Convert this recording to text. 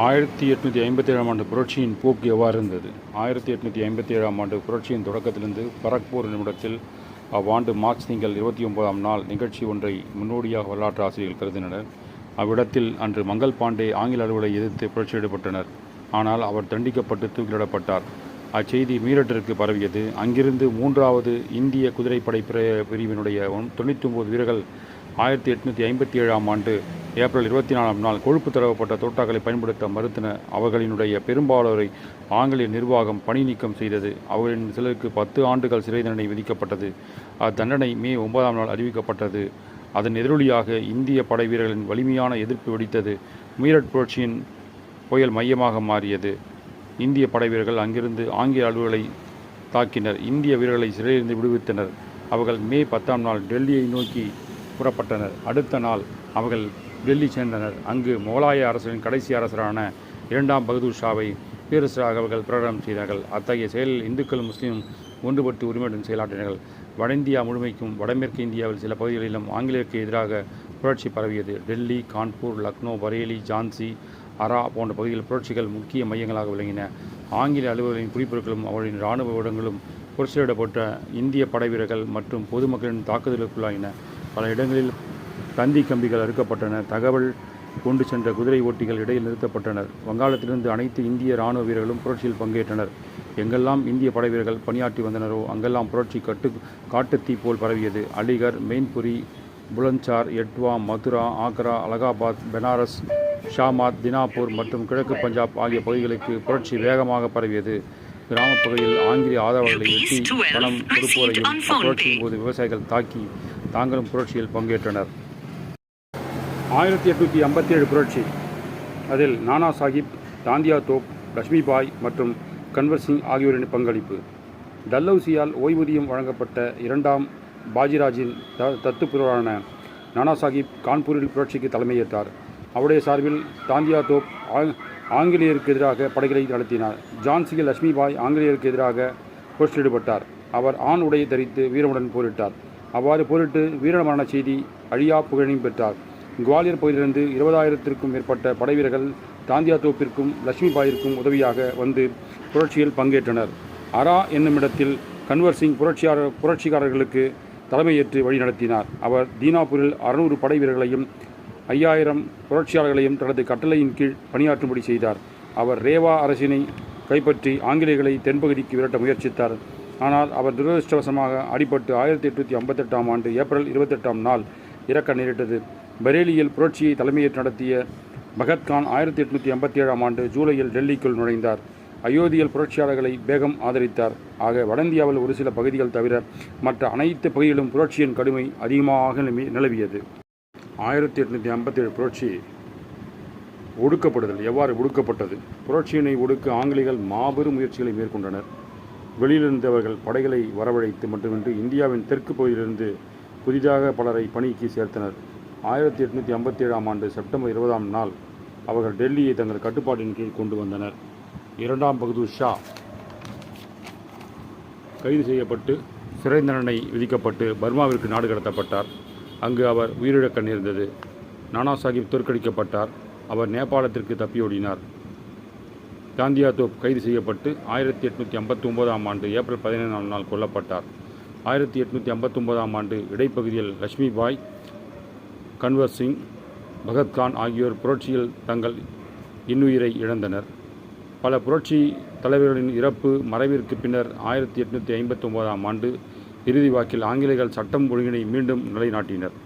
ஆயிரத்தி எட்நூற்றி ஐம்பத்தி ஏழாம் ஆண்டு புரட்சியின் போக்கு எவ்வாறு இருந்தது? ஆயிரத்தி எட்நூற்றி ஐம்பத்தி ஏழாம் ஆண்டு புரட்சியின் தொடக்கத்திலிருந்து பரக்பூர் நிமிடத்தில் அவ்வாண்டு மார்ச் திங்கள் இருபத்தி ஒன்பதாம் நாள் நிகழ்ச்சி ஒன்றை முன்னோடியாக வரலாற்று ஆசிரியர்கள் கருதினர். அவ்விடத்தில் அன்று மங்கள் பாண்டே ஆங்கில அலுவலை எதிர்த்து புரட்சி ஈடுபட்டனர் ஆனால் அவர் தண்டிக்கப்பட்டு தூக்கிலிடப்பட்டார். அச்செய்தி மீரட்டிற்கு பரவியது. அங்கிருந்து மூன்றாவது இந்திய குதிரைப்படை பிரிவினுடைய தொண்ணூற்றி ஒன்பது வீரர்கள் ஆயிரத்தி எட்நூற்றி ஐம்பத்தி ஏழாம் ஆண்டு ஏப்ரல் இருபத்தி நாலாம் நாள் கொழுப்பு தரவப்பட்ட தோட்டாக்களை பயன்படுத்த மறுத்தன அவர்களினுடைய பெரும்பாலோரை ஆங்கிலேய நிர்வாகம் பணி நீக்கம் செய்தது. அவர்களின் சிலருக்கு பத்து ஆண்டுகள் சிறை தண்டனை விதிக்கப்பட்டது. அத்தண்டனை மே ஒன்பதாம் நாள் அறிவிக்கப்பட்டது. அதன் எதிரொலியாக இந்திய படை வீரர்களின் வலிமையான எதிர்ப்பு வெடித்தது. மீரட் புரட்சியின் புயல் மையமாக மாறியது. இந்திய படை வீரர்கள் அங்கிருந்து ஆங்கில அலுவலை தாக்கினர். இந்திய வீரர்களை சிறையிலிருந்து விடுவித்தனர். அவர்கள் மே பத்தாம் நாள் டெல்லியை நோக்கி புறப்பட்டனர். அடுத்த நாள் அவர்கள் டெல்லி சேர்ந்தனர். அங்கு முகலாய அரசரின் கடைசி அரசரான இரண்டாம் பகதூர் ஷாவை பேரரசராக அவர்கள் பிரகடனம் செய்தார்கள். அத்தகைய செயலில் இந்துக்களும் முஸ்லீமும் ஒன்றுபட்டு உரிமையுடன் செயலாற்றினார்கள். வட இந்தியா முழுமைக்கும் வடமேற்கு இந்தியாவில் சில பகுதிகளிலும் ஆங்கிலேயருக்கு எதிராக புரட்சி பரவியது. டெல்லி கான்பூர் லக்னோ பரேலி ஜான்சி அரா போன்ற பகுதிகளில் புரட்சிகள் முக்கிய மையங்களாக விளங்கின. ஆங்கில அலுவலர்களின் குடிப்பொருட்களும் அவர்களின் இராணுவ இடங்களும் புரட்சியிடப்பட்ட இந்திய படை வீரர்கள் மற்றும் பொதுமக்களின் தாக்குதலுக்குள்ளாயின. பல இடங்களில் தந்தி கம்பிகள் அறுக்கப்பட்டன தகவல் கொண்டு சென்ற குதிரை ஓட்டிகள் இடையில் நிறுத்தப்பட்டனர். வங்காளத்திலிருந்து அனைத்து இந்திய இராணுவ வீரர்களும் புரட்சியில் பங்கேற்றனர். எங்கெல்லாம் இந்திய படை வீரர்கள் பணியாற்றி வந்தனரோ அங்கெல்லாம் புரட்சி கட்டு காட்டுத்தீ போல் பரவியது. அலிகர் மெயின்புரி புலன்சார் எட்வா மதுரா ஆக்ரா அலகாபாத் பெனாரஸ் ஷாமாத் தினாப்பூர் மற்றும் கிழக்கு பஞ்சாப் ஆகிய பகுதிகளுக்கு புரட்சி வேகமாக பரவியது. கிராமப் பகுதியில் ஆங்கிலேய ஆதரவாளர்களை வெட்டி பணம் கொடுப்போரையும் புரட்சியின் போது விவசாயிகள் தாக்கி தாங்களும் புரட்சியில் பங்கேற்றனர். ஆயிரத்தி எட்நூற்றி ஐம்பத்தி ஏழு புரட்சி. அதில் நானா சாஹிப் தாந்தியா தோப் லட்சுமிபாய் மற்றும் கன்வர் சிங் ஆகியோரின் பங்களிப்பு. டல்லௌசியால் ஓய்வூதியம் வழங்கப்பட்ட இரண்டாம் பாஜிராஜின் த தத்துப்புறான நானா சாஹிப் கான்பூரில் புரட்சிக்கு தலைமையேற்றார். அவருடைய சார்பில் தாந்தியா தோப் ஆங்கிலேயருக்கு எதிராக படைகளை நடத்தினார். ஜான்சியில் லட்சுமிபாய் ஆங்கிலேயருக்கு எதிராக புரட்சியில் ஈடுபட்டார். அவர் ஆண் உடையை தரித்து வீரமுடன் போரிட்டார். அவ்வாறு போரிட்டு வீரமரண செய்தி அழியா புகழையும் பெற்றார். குவாலியர் பகுதியிலிருந்து இருபதாயிரத்திற்கும் மேற்பட்ட படைவீரர்கள் தாந்தியா தோப்பிற்கும் லட்சுமிபாயிற்கும் உதவியாக வந்து புரட்சியில் பங்கேற்றனர். அரா என்னுமிடத்தில் கன்வர் சிங் புரட்சியாளர் புரட்சிகாரர்களுக்கு தலைமையேற்று வழிநடத்தினார் அவர் தீனாபூரில் அறுநூறு படை வீரர்களையும் ஐயாயிரம் புரட்சியாளர்களையும் தனது கட்டளையின் கீழ் பணியாற்றும்படி செய்தார். அவர் ரேவா அரசினை கைப்பற்றி ஆங்கிலேயர்களை தென்பகுதிக்கு விரட்ட முயற்சித்தார். ஆனால் அவர் துரதிருஷ்டவசமாக அடிபட்டு ஆயிரத்தி எட்நூற்றி ஐம்பத்தெட்டாம் ஆண்டு ஏப்ரல் இருபத்தெட்டாம் நாள் இறக்க நேரிட்டது. பரேலியில் புரட்சியை தலைமையேற்று நடத்திய பகத்கான் ஆயிரத்தி எட்நூற்றி ஐம்பத்தி ஏழாம் ஆண்டு ஜூலையில் டெல்லிக்குள் நுழைந்தார். அயோத்தியில் புரட்சியாளர்களை பேகம் ஆதரித்தார். ஆக வடந்தியாவில் ஒரு சில பகுதிகள் தவிர மற்ற அனைத்து பகுதிகளிலும் புரட்சியின் கடுமை அதிகமாக நிலவியது. ஆயிரத்தி எட்நூற்றி ஐம்பத்தேழு புரட்சி ஒடுக்கப்படுதல் எவ்வாறு ஒடுக்கப்பட்டது? புரட்சியினை ஒடுக்க ஆங்கிலிகள் மாபெரும் முயற்சிகளை மேற்கொண்டனர். வெளியிலிருந்தவர்கள் படைகளை வரவழைத்து மட்டுமின்றி இந்தியாவின் தெற்கு பகுதியிலிருந்து புதிதாக பலரை பணிக்கு சேர்த்தனர். ஆயிரத்தி எட்நூற்றி ஐம்பத்தி ஏழாம் ஆண்டு செப்டம்பர் இருபதாம் நாள் அவர்கள் டெல்லியை தங்கள் கட்டுப்பாட்டின் கீழ் கொண்டு வந்தனர். இரண்டாம் பகதூர் ஷா கைது செய்யப்பட்டு சிறை தண்டனை விதிக்கப்பட்டு பர்மாவிற்கு நாடு கடத்தப்பட்டார். அங்கு அவர் உயிரிழக்க நேர்ந்தது. நானா சாஹிப் தோற்கடிக்கப்பட்டார். அவர் நேபாளத்திற்கு தப்பியோடினார். காந்தியா தோப் கைது செய்யப்பட்டு ஆயிரத்தி எட்நூற்றி ஐம்பத்தி ஒன்பதாம் ஆண்டு ஏப்ரல் பதினேழாம் நாள் கொல்லப்பட்டார். ஆயிரத்தி எட்நூற்றி ஐம்பத்தொம்போதாம் ஆண்டு இடைப்பகுதியில் லட்சுமிபாய் கன்வர் சிங் பகத்கான் ஆகியோர் புரட்சியில் தங்கள் இன்னுயிரை இழந்தனர். பல புரட்சி தலைவர்களின் இறப்பு மறைவிற்கு பின்னர் ஆயிரத்தி எட்நூற்றி ஐம்பத்தொம்போதாம் ஆண்டு இறுதி வாக்கில் ஆங்கிலேயர்கள் சட்டம் ஒழுங்கினை மீண்டும் நிலைநாட்டினர்.